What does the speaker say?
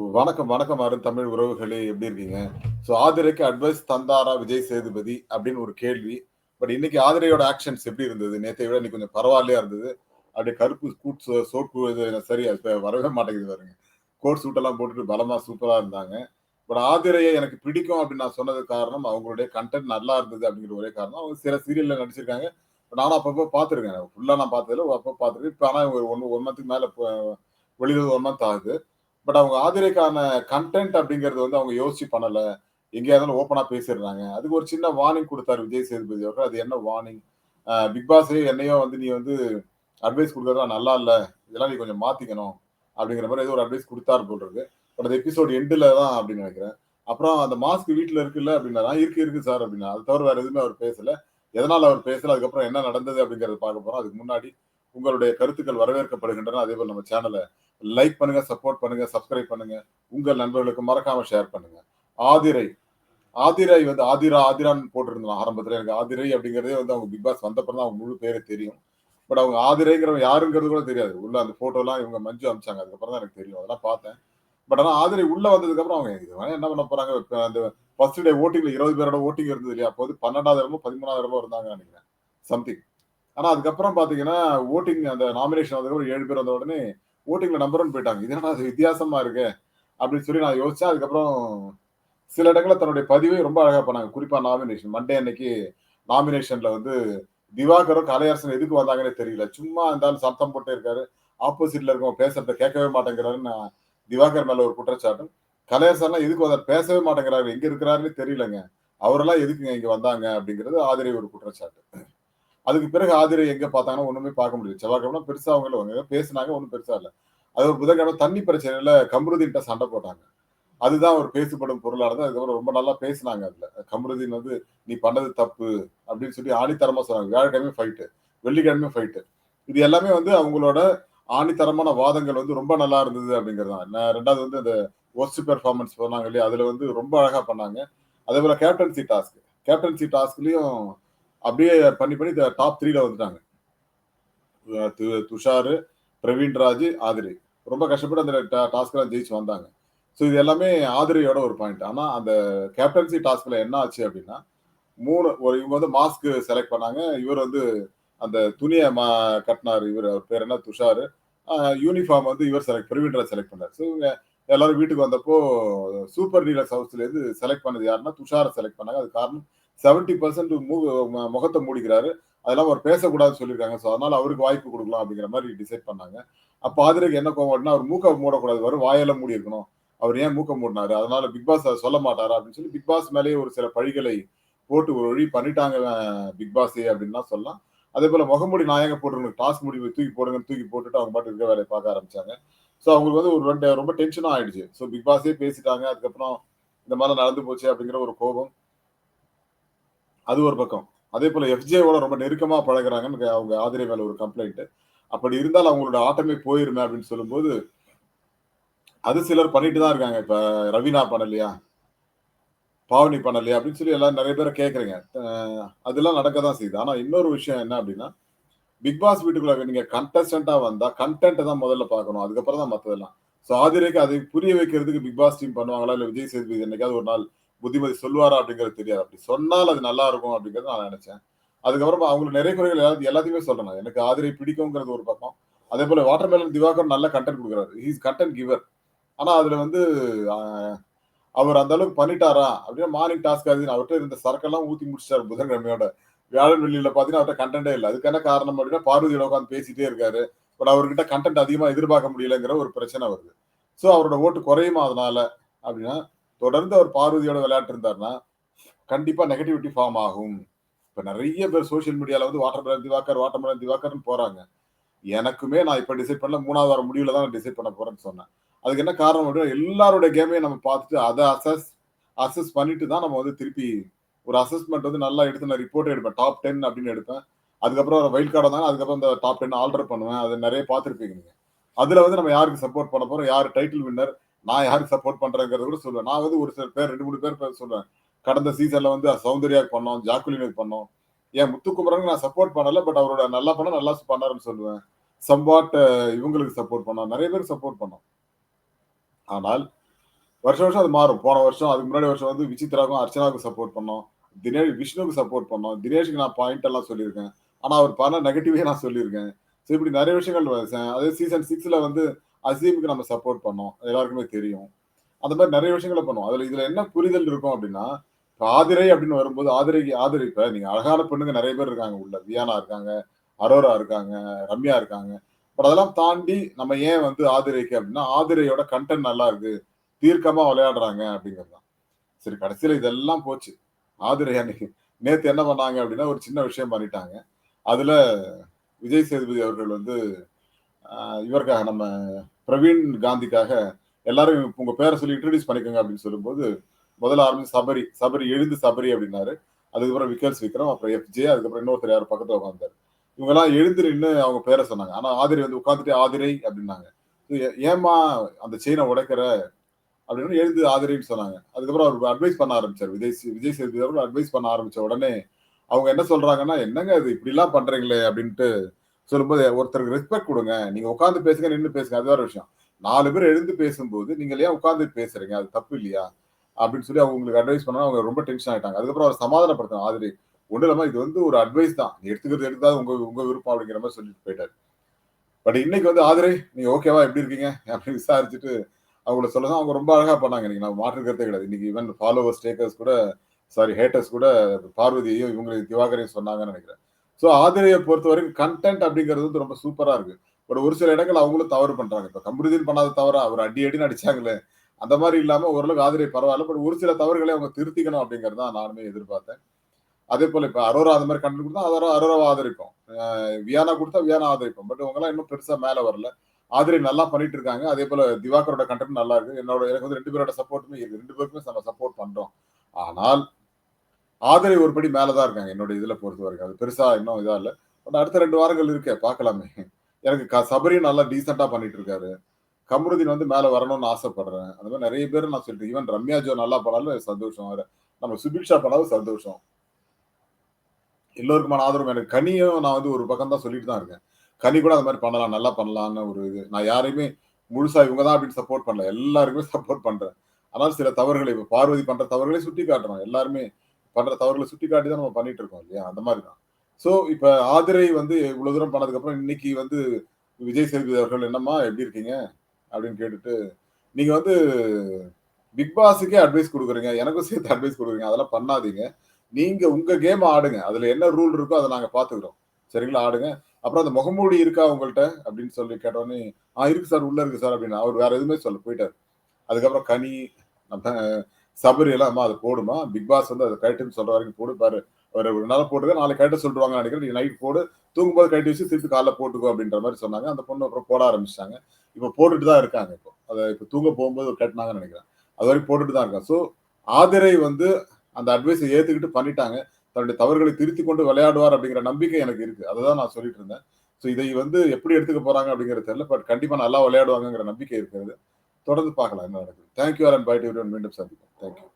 வணக்கம், வணக்கம் அருண் தமிழ் உறவுகளே எப்படி இருக்கீங்க? ஸோ ஆதிரைக்கு அட்வைஸ் தந்தாரா விஜய் சேதுபதி அப்படின்னு ஒரு கேள்வி. பட் இன்னைக்கு ஆதிரையோட ஆக்ஷன்ஸ் எப்படி இருந்தது? நேற்றை விட இன்னைக்கு கொஞ்சம் பரவாயில்லையா இருந்தது. அப்படியே கருப்பு கூட் சோப்பு இது சரி வரவே மாட்டேங்குது பாருங்க. கோட் சூட்டெல்லாம் போட்டுட்டு பலமா சூப்பரா இருந்தாங்க. பட் ஆதிரையை எனக்கு பிடிக்கும் அப்படின்னு நான் சொன்னதுக்கு காரணம் அவங்களுடைய கன்டென்ட் நல்லா இருந்தது அப்படிங்கிற ஒரே காரணம். அவங்க சில சீரியல்ல நடிச்சிருக்காங்க. நானும் அப்பப்போ பார்த்துருக்கேன். ஃபுல்லாக நான் பார்த்ததில்ல. அப்பப்போ பார்த்துருக்கேன். இப்போ ஆனால் ஒரு 1 1 மந்த்துக்கு மேலே இப்ப வெளியில 1 மந்த் ஆகுது. பட் அவங்க ஆதிரைக்கான கன்டென்ட் அப்படிங்கிறது வந்து அவங்க யோசிச்சு பண்ணல. எங்கேயாவது ஓப்பனா பேசிடுறாங்க. அதுக்கு ஒரு சின்ன வார்னிங் கொடுத்தாரு விஜய் சேதுபதி அவர்கள். அது என்ன வார்னிங்? பிக் பாஸே என்னையோ வந்து நீ வந்து அட்வைஸ் குடுக்கறதெல்லாம் நல்லா இல்லை இதெல்லாம் நீ கொஞ்சம் மாத்திக்கணும். அப்படிங்கிற மாதிரி ஏதோ ஒரு அட்வைஸ் கொடுத்தாரு போல இருக்கு. பட் அந்த எபிசோட் எண்டில் தான் அப்படின்னு நினைக்கிறேன் அப்புறம் அந்த மாஸ்க் வீட்டில் இருக்குல்ல அப்படின்னா இருக்கு இருக்கு சார் அப்படின்னா. அது தவிர வேற எதுவுமே அவர் பேசல. எதனால அவர் பேசல, அதுக்கப்புறம் என்ன நடந்தது அப்படிங்கிறத பார்க்க போறோம். அதுக்கு முன்னாடி உங்களுடைய கருத்துக்கள் வரவேற்கப்படுகின்றன. அதே போல் நம்ம சேனலை லைக் பண்ணுங்க, சப்போர்ட் பண்ணுங்க, சப்ஸ்கிரைப் பண்ணுங்க. உங்கள் நண்பர்களுக்கு மறக்காம ஷேர் பண்ணுங்க. ஆதிரை. ஆதிரை வந்து ஆதிரா ஆதிரான்னு போட்டிருந்தான் ஆரம்பத்தில் எனக்கு ஆதிரை அப்படிங்கிறதே வந்து அவங்க பிக் பாஸ் வந்தப்பறம் தான் அவங்க முழு பேரே தெரியும். பட் அவங்க ஆதிரைங்கிறவங்க யாருங்கிறது கூட தெரியாது. உள்ள அந்த ஃபோட்டோலாம் இவங்க மஞ்சு அனுப்பிச்சாங்க. அதுக்கப்புறம் தான் எனக்கு தெரியும். அதெல்லாம் பார்த்தேன். பட் ஆனால் ஆதிரை உள்ள வந்ததுக்கப்புறம் அவங்க இது என்ன பண்ண போறாங்க? அந்த ஃபர்ஸ்ட் டே ஓட்டிங்ல இருபது பேரோட ஓட்டிங் இருந்தது இல்லையா? அப்போ வந்து 12வது இடமோ, 13வது இடமோ இருந்தாங்கன்னு சம்திங். ஆனால் அதுக்கப்புறம் பார்த்தீங்கன்னா, ஓட்டிங் அந்த நாமினேஷன் வந்ததுக்கப்புறம் ஏழு பேர் வந்த உடனே ஓட்டிங்ல நம்பர் ஒன் போயிட்டாங்க. இது என்னடா வித்தியாசமா இருக்கு அப்படின்னு சொல்லி நான் யோசிச்சேன். அதுக்கப்புறம் சில இடங்களில் தன்னுடைய பதிவை ரொம்ப அழகா பண்ணாங்க. குறிப்பா நாமினேஷன். மண்டே அன்னைக்கு நாமினேஷன்ல வந்து திவாகரும், கலையரசன் எதுக்கு வந்தாங்கன்னே தெரியல. சும்மா இருந்தாலும் சத்தம் போட்டே இருக்காரு. ஆப்போசிட்ல இருக்கவங்க பேசுறத கேட்கவே மாட்டேங்கிறாருன்னு திவாகர் மேல ஒரு குற்றச்சாட்டும். கலையரசன்லாம் எதுக்கு வந்தார் பேசவே மாட்டேங்கிறாரு. எங்க இருக்கிறாருன்னு தெரியலங்க. அவரெல்லாம் எதுக்குங்க இங்க வந்தாங்க? அப்படிங்கிறது ஆதரவு ஒரு குற்றச்சாட்டு. அதுக்கு பிறகு ஆதிரை எங்க பார்த்தாங்கன்னா, ஒண்ணுமே பார்க்க முடியல. செவ்வாய்க்கிழமை பெருசா அவங்க அவங்க பேசுனாங்க. ஒண்ணும் பெருசா இல்ல. அது புதன்கிழமை தண்ணி பிரச்சனையில கம்ருதீன்ட்ட சண்டை போட்டாங்க. அதுதான் ஒரு பேசப்படும் பொருளாக இருந்தது. அதுக்கப்புறம் ரொம்ப நல்லா பேசுனாங்க அதுல. கம்ருதீன் வந்து நீ பண்ணது தப்பு அப்படின்னு சொல்லி ஆணித்தரமா சொன்னாங்க. வியாழக்கிழமை ஃபைட்டு வெள்ளிக்கிழமை ஃபைட்டு இது எல்லாமே வந்து அவங்களோட ஆணித்தரமான வாதங்கள் வந்து ரொம்ப நல்லா இருந்தது அப்படிங்கிறது தான். ரெண்டாவது வந்து அந்த ஒர்ஸ்ட் பெர்ஃபார்மன்ஸ் பண்ணாங்க இல்லையா? அதுல வந்து ரொம்ப அழகா பண்ணாங்க. அதே போல கேப்டன்சி டாஸ்க். கேப்டன்சி டாஸ்க்லயும் அப்படியே பண்ணி பண்ணி டாப் த்ரீல வந்துட்டாங்க. து துஷாரு, பிரவீன்ராஜ், ஆதிரை. ரொம்ப கஷ்டப்பட்டு அந்த டாஸ்க்கெல்லாம் டாஸ்க்லாம் ஜெயிச்சு வந்தாங்க. ஸோ இது எல்லாமே ஆதிரையோட ஒரு பாயிண்ட். ஆனால் அந்த கேப்டன்சி டாஸ்க்ல என்ன ஆச்சு அப்படின்னா, மூணு ஒரு இவங்க வந்து மாஸ்க் செலக்ட் பண்ணாங்க. இவர் வந்து அந்த துணியை மா கட்டினார் இவர் அவர் பேர் என்ன? துஷாரு. யூனிஃபார்ம் வந்து இவர் செலக்ட் பிரவீன்ராஜ் செலக்ட் பண்ணார் ஸோ இவங்க எல்லாரும் வீட்டுக்கு வந்தப்போ சூப்பர் டீலக்ஸ் ஹவுஸ்லேருந்து செலக்ட் பண்ணது யாருன்னா, துஷாரை செலக்ட் பண்ணாங்க. அதுக்கு காரணம் 70% மூ மூடிக்கிறாரு. அதெல்லாம் அவர் பேசக்கூடாதுன்னு சொல்லியிருக்காங்க. ஸோ அதனால அவருக்கு வாய்ப்பு கொடுக்கலாம் அப்படிங்கிற மாதிரி டிசைட் பண்ணாங்க. அப்போ ஆதிரைக்கு என்ன கோவம் வரும்னா, அவர் மூக்க மூடக்கூடாது. வரும் வாயெல்லாம் மூடி இருக்கணும். அவர் ஏன் மூக்க மூடினாரு அதனால பிக் பாஸ் அதை சொல்ல மாட்டாரா? அப்படின்னு சொல்லி பிக் பாஸ் மேலேயே ஒரு சில பழிகளை போட்டு ஒரு வழி பண்ணிட்டாங்க பிக் பாஸே அப்படின்னு சொல்லலாம் சொல்லலாம். அதேபோல முகமூடி நான் ஏங்க டாஸ்க் முடிவு தூக்கி போடுங்கன்னு தூக்கி போட்டுட்டு அவங்க பாட்டு இருக்க வேலையை பார்க்க ஆரம்பிச்சாங்க. ஸோ அவங்களுக்கு வந்து ஒரு ரெண்டு ரொம்ப டென்ஷனும் ஆயிடுச்சு. ஸோ பிக் பாஸே பேசிட்டாங்க. அதுக்கப்புறம் இந்த மாதிரி நடந்து போச்சு அப்படிங்கிற ஒரு கோபம். அது ஒரு பக்கம். அதே போல எஃப்ஜேவோட ரொம்ப நெருக்கமா பழகிறாங்கன்னு அவங்க ஆதிரை மேல ஒரு கம்ப்ளைண்ட். அப்படி இருந்தால் அவங்களோட ஆட்டமே போயிருமே அப்படின்னு சொல்லும்போது, அது சிலர் பண்ணிட்டு தான் இருக்காங்க. இப்ப ரவீனா பண்ணலையா? பாவனி பண்ணலையா? அப்படின்னு சொல்லி எல்லாரும் நிறைய பேரை கேட்குறீங்க அதெல்லாம் நடக்க தான் செய்யுது. ஆனா இன்னொரு விஷயம் என்ன அப்படின்னா, பிக் பாஸ் வீட்டுக்குள்ள நீங்க கண்டஸ்டண்டா வந்தா கண்டென்ட் தான் முதல்ல பார்க்கணும். அதுக்கப்புறம் தான் மற்றதெல்லாம் ஸோ ஆதிரைக்கு அதை புரிய வைக்கிறதுக்கு பிக் பாஸ் டீம் பண்ணுவாங்களா? இல்ல விஜய் சேதுபதி என்னைக்காவது ஒரு நாள் புத்திமதி சொல்லுவாரா? அப்படிங்கிறது தெரியாது. அப்படி சொன்னால் அது நல்லா இருக்கும் அப்படிங்கிறத நான் நினைச்சேன் அதுக்கப்புறம் அவங்களுக்கு நிறைய குறைகள் எல்லாத்தையும் எல்லாத்தையுமே சொல்றேன் எனக்கு ஆதிரை பிடிக்குங்கிறது ஒரு பக்கம். அதே அதேபோல வாட்டர்மேலன் திவாகர் நல்ல கண்டென்ட் கொடுக்குறாரு ஹீஸ் கண்டென்ட் கிவர். ஆனா அதுல வந்து அவர் அந்த அளவுக்கு பண்ணிட்டாரா? அப்படின்னா மார்னிங் டாஸ்க் அது அவர்கிட்ட இருந்த சரக்கெல்லாம் ஊத்தி முடிச்சிட்டாரு புதன்கிழமையோட. வியாழன், வெள்ளியில பார்த்தீங்கன்னா அவர்ட்ட கன்டென்ட்டே இல்லை அதுக்கு என்ன காரணம் அப்படின்னா, பார்வதியோட உட்காந்து பேசிட்டே இருக்காரு. பட் அவர்கிட்ட கண்டென்ட் அதிகமா எதிர்பார்க்க முடியலங்கிற ஒரு பிரச்சனை வருது. ஸோ அவரோட ஓட்டு குறையுமா அதனால? அப்படின்னா, தொடர்ந்து அவர் பார்வதியோட விளையாட்டு இருந்தாருன்னா, கண்டிப்பா நெகட்டிவிட்டி ஃபார்ம் ஆகும். இப்ப நிறைய பேர் சோசியல் மீடியால வந்து watermelon Diwakar water watermelon திவாக்கர்னு போறாங்க. எனக்குமே நான் இப்ப டிசைட் பண்ணல. மூணாவது வாரம் முடிவுல தான் நான் டிசைட் பண்ண போறேன்னு சொன்னேன். அதுக்கு என்ன காரணம் அப்படின்னா, எல்லாருடைய கேமையும் நம்ம பார்த்துட்டு அதை அசஸ் அசஸ் பண்ணிட்டு தான் நம்ம வந்து திருப்பி ஒரு அசஸ்மெண்ட் வந்து நல்லா எடுத்து நான் ரிப்போர்ட் எடுப்பேன். டாப் 10 அப்படின்னு எடுப்பேன். அதுக்கப்புறம் வைல்ட் கார்டை வந்தாங்கன்னா, அதுக்கப்புறம் இந்த டாப் 10 ஆல்டர் பண்ணுவேன். அதை நிறைய பார்த்துருப்பீங்க நீங்க. அதுல வந்து நம்ம யாருக்கு சப்போர்ட் பண்ண போறோம்? யார் டைட்டில் வின்னர்? நான் யாருக்கு சப்போர்ட் பண்றேங்கிறத கூட சொல்லுவேன். நான் வந்து ஒரு சில பேர் 2, 3 பேர் பேர் சொல்லுவேன். கடந்த சீசன்ல வந்து சௌந்தர்யாக்கு பண்ணோம். ஜாக்குலினுக்கு பண்ணோம். ஏன் முத்துக்குமரனுக்கு நான் சப்போர்ட் பண்ணல. பட் அவரோட நல்லா பண்ண நல்லா பண்ணாருன்னு சொல்லுவேன். சம்பாட் இவங்களுக்கு சப்போர்ட் பண்ணோம். நிறைய பேருக்கு சப்போர்ட் பண்ணோம். ஆனால் வருஷம் வருஷம் அது மாறும் போன வருஷம் அதுக்கு முன்னாடி வருஷம் வந்து விசித்ராவுக்கும் அர்ச்சனாவுக்கும் சப்போர்ட் பண்ணோம் தினேஷ் விஷ்ணுவுக்கு சப்போர்ட் பண்ணோம் தினேஷுக்கு நான் பாயிண்ட் எல்லாம் சொல்லியிருக்கேன் ஆனா அவர் பண்ண நெகட்டிவே நான் சொல்லியிருக்கேன் ஸோ இப்படி நிறைய விஷயங்கள் அதே சீசன் சிக்ஸ்ல வந்து அசீமுக்கு நம்ம சப்போர்ட் பண்ணோம். எல்லாருக்குமே தெரியும். அந்த மாதிரி நிறைய விஷயங்களை பண்ணுவோம். அதுல இதுல என்ன புரிதல் இருக்கும் அப்படின்னா இப்போ ஆதிரை அப்படின்னு வரும்போது ஆதிரைக்கு ஆதிரை இப்ப நீங்க அழகான பெண்ணுங்க நிறைய பேர் இருக்காங்க. உள்ள வியானா இருக்காங்க அரோரா இருக்காங்க ரம்யா இருக்காங்க. பட் அதெல்லாம் தாண்டி நம்ம ஏன் வந்து ஆதிரைக்கு அப்படின்னா ஆதிரையோட கண்டென்ட் நல்லா இருக்கு. தீர்க்கமா விளையாடுறாங்க அப்படிங்கிறது தான். சரி கடைசியில இதெல்லாம் போச்சு. ஆதிரை அன்னைக்கு நேத்து என்ன பண்ணாங்க அப்படின்னா ஒரு சின்ன விஷயம் பண்ணிட்டாங்க. அதுல விஜய் சேதுபதி அவர்கள் வந்து இவருக்காக நம்ம பிரவீன் காந்திக்காக எல்லாரும் உங்க பேரை சொல்லி இன்ட்ரடியூஸ் பண்ணிக்கோங்க அப்படின்னு சொல்லும்போது முதல்ல ஆரம்பிச்சு சபரி சபரி எழுந்து சபரி அப்படின்னாரு. அதுக்கப்புறம் விக்கல்ஸ் விக்ரம் அப்புறம் எஃப்ஜே அதுக்கப்புறம் இன்னொருத்தர் யார் பக்கத்துல உட்காந்தாரு இவங்க எல்லாம் எழுந்து நின்று அவங்க பேரை சொன்னாங்க. ஆனா ஆதிரை வந்து உட்காந்துட்டு ஆதிரை அப்படின்னாங்க. ஏமா ஏம்மா அந்த செயினை உடைக்கிற அப்படின்னு எழுந்து ஆதிரைன்னு சொன்னாங்க. அதுக்கப்புறம் அவர் அட்வைஸ் பண்ண ஆரம்பிச்சார். விஜய் சே- விஜய் சேதுபதி அவர்கள் அட்வைஸ் பண்ண ஆரம்பிச்ச உடனே அவங்க என்ன சொல்றாங்கன்னா என்னங்க இது இப்படிலாம் பண்றீங்களே? அப்படின்ட்டு சொல்லும்போது ஒருத்தருக்கு ரெஸ்பெக்ட் கொடுங்க. நீங்க உட்காந்து பேசுங்க நின்று பேசுங்க. அது வேற விஷயம். நாலு பேர் எழுந்து பேசும்போது நீங்க ஏன் உட்காந்து பேசுறீங்க. அது தப்பு இல்லையா? அப்படின்னு சொல்லி அவங்க உங்களுக்கு அட்வைஸ் பண்ணா அவங்க ரொம்ப டென்ஷன் ஆயிட்டாங்க. அதுக்கப்புறம் அவர் சமாதானப்படுத்தணும். ஆதிரி ஒன்றும் இல்லாமல் இது வந்து ஒரு அட்வைஸ் தான். நீ எடுத்துக்கிறது எடுத்தாது உங்க உங்க விருப்பம் அப்படிங்கிற மாதிரி சொல்லிட்டு போயிட்டாரு. பட் இன்னைக்கு வந்து ஆதிரை நீ ஓகேவா எப்படி இருக்கீங்க? அப்படின்னு விசாரிச்சுட்டு அவங்கள சொல்லதான் அவங்க ரொம்ப அழகா பண்ணாங்க. இன்னைக்கு நான் மாற்று கருத்தே கிடையாது. இன்னைக்கு ஈவன் ஃபாலோவர்ஸ் டேக்கர்ஸ் கூட சாரி ஹேட்டர்ஸ் கூட பார்வதியையும் இவங்களையும் திவாகரையும் சொன்னாங்கன்னு நினைக்கிறேன். ஸோ ஆதிரையை பொறுத்த வரைக்கும் கண்டென்ட் அப்படிங்கிறது வந்து ரொம்ப சூப்பராக இருக்கு. பட் ஒரு சில இடங்கள் அவங்களும் தவறு பண்றாங்க. இப்போ கம்ருதீன் பண்ணாத தவறா அவர் அடி அடின்னு அடிச்சாங்களே அந்த மாதிரி இல்லாமல் ஓரளவுக்கு ஆதிரை பரவாயில்ல. பட் ஒரு சில தவறுகளை அவங்க திருத்திக்கணும் அப்படிங்கிறது தான் நானுமே எதிர்பார்த்தேன். அதே போல இப்போ அரோரா அந்த மாதிரி கண்டென்ட் கொடுத்தா அரோரா அரோராவை ஆதரிப்போம். வியானா கொடுத்தா வியானா ஆதரிப்போம். பட் இவங்க இன்னும் பெருசாக மேலே வரல. ஆதிரை நல்லா பண்ணிட்டு இருக்காங்க. அதே போல திவாகரோட கண்டென்ட் நல்லா இருக்கு. என்னோட எனக்கு வந்து ரெண்டு பேரோட சப்போர்ட்டுமே இருக்கு. ரெண்டு பேருக்குமே நம்ம சப்போர்ட் பண்றோம். ஆனால் ஆதரவு ஒரு படி மேலதான் இருக்காங்க. என்னோட இதுல பொறுத்த வரைக்கும். அது பெருசா இன்னும் இதா இல்ல. பட் அடுத்த ரெண்டு வாரங்கள் இருக்கே பார்க்கலாமே. எனக்கு க- சபரியும் நல்லா டீசெண்டா பண்ணிட்டு இருக்காரு. கமருதீன் வந்து மேல வரணும்னு ஆசைப்படுறேன். அந்த மாதிரி நிறைய பேர் நான் சொல்லிட்டு ஈவன் ரம்யா ஜோ நல்லா பண்ணாலும் சந்தோஷம் நம்ம சுபிக்ஷா பண்ணாலும் சந்தோஷம். எல்லோருக்குமான ஆதரவு எனக்கு. கனியும் நான் வந்து ஒரு பக்கம் தான் சொல்லிட்டு தான் இருக்கேன். கனி கூட அந்த மாதிரி பண்ணலாம் நல்லா பண்ணலாம்னு ஒரு இது. நான் யாரையுமே முழுசா இவங்க தான் அப்படின்னு சப்போர்ட் பண்ணல. எல்லாருக்குமே சப்போர்ட் பண்றேன். ஆனால் சில தவறுகளை இப்போ பார்வதி பண்ற தவறுகளை சுட்டி காட்டுறோம் எல்லாருமே பண்ற தவறுகளை சுட்டி காட்டி தான் நம்ம பண்ணிட்டு இருக்கோம் இல்லையா? அந்த மாதிரி தான் ஸோ இப்ப ஆதிரை வந்து இவ்வளவு தூரம் பண்ணதுக்கு அப்புறம் இன்னைக்கு வந்து விஜய் சேதுபதி அவர்கள் என்னம்மா எப்படி இருக்கீங்க? அப்படின்னு கேட்டுட்டு நீங்க வந்து பிக் பாஸுக்கே அட்வைஸ் கொடுக்குறீங்க எனக்கும் சேர்த்து அட்வைஸ் கொடுக்குறீங்க அதெல்லாம் பண்ணாதீங்க. நீங்க உங்க கேம் ஆடுங்க. அதுல என்ன ரூல் இருக்கோ அதை நாங்க பாத்துக்கிறோம் சரிங்களா? ஆடுங்க. அப்புறம் அந்த முகமூடி இருக்கா உங்கள்ட்ட? அப்படின்னு சொல்லி கேட்டோன்னே ஆ இருக்கு சார் உள்ள இருக்கு சார் அப்படின்னு. அவர் வேற எதுவுமே சொல்ல போயிட்டார். அதுக்கப்புறம் கனி நம்ம சபரி எல்லாம் அம்மா அது போடுமா? பிக் பாஸ் வந்து அதை கரெக்டுன்னு சொல்ற வரைக்கும் போடு பாரு. ஒரு ஒரு நாள் போட்டுக்க நாளைக்கு கரெக்டாக சொல்லிடுவாங்க நினைக்கிறேன். நீ நைட் போடு. தூங்கும்போது கட்டி வச்சு திருப்பி காலைல போட்டுக்கோ அப்படின்ற மாதிரி சொன்னாங்க. அந்த பொண்ணு அப்புறம் போட ஆரம்பிச்சிட்டாங்க. இப்போ போட்டுட்டு தான் இருக்காங்க இப்போ. அதை இப்போ தூங்க போகும்போது கட்டினாங்கன்னு நினைக்கிறேன். அது வரைக்கும் போட்டுட்டு தான் இருக்காங்க. ஸோ ஆதிரை வந்து அந்த அட்வைஸை ஏத்துக்கிட்டு பண்ணிட்டாங்க. தன்னுடைய தவறுகளை திருத்தி கொண்டு விளையாடுவார் அப்படிங்கிற நம்பிக்கை எனக்கு இருக்கு. அதை தான் நான் சொல்லிட்டு இருந்தேன். ஸோ இதை வந்து எப்படி எடுத்துக்க போறாங்க அப்படிங்கிறது தெரியல. பட் கண்டிப்பா நல்லா விளையாடுவாங்கங்கிற நம்பிக்கை இருக்கிறது. தொடர்ந்து பார்க்கலாம் என்ன நடக்குது. தேங்க்யூ ஆர் அண்ட் டிவிடன் மீண்டும் சந்திப்போம். தேங்க்யூ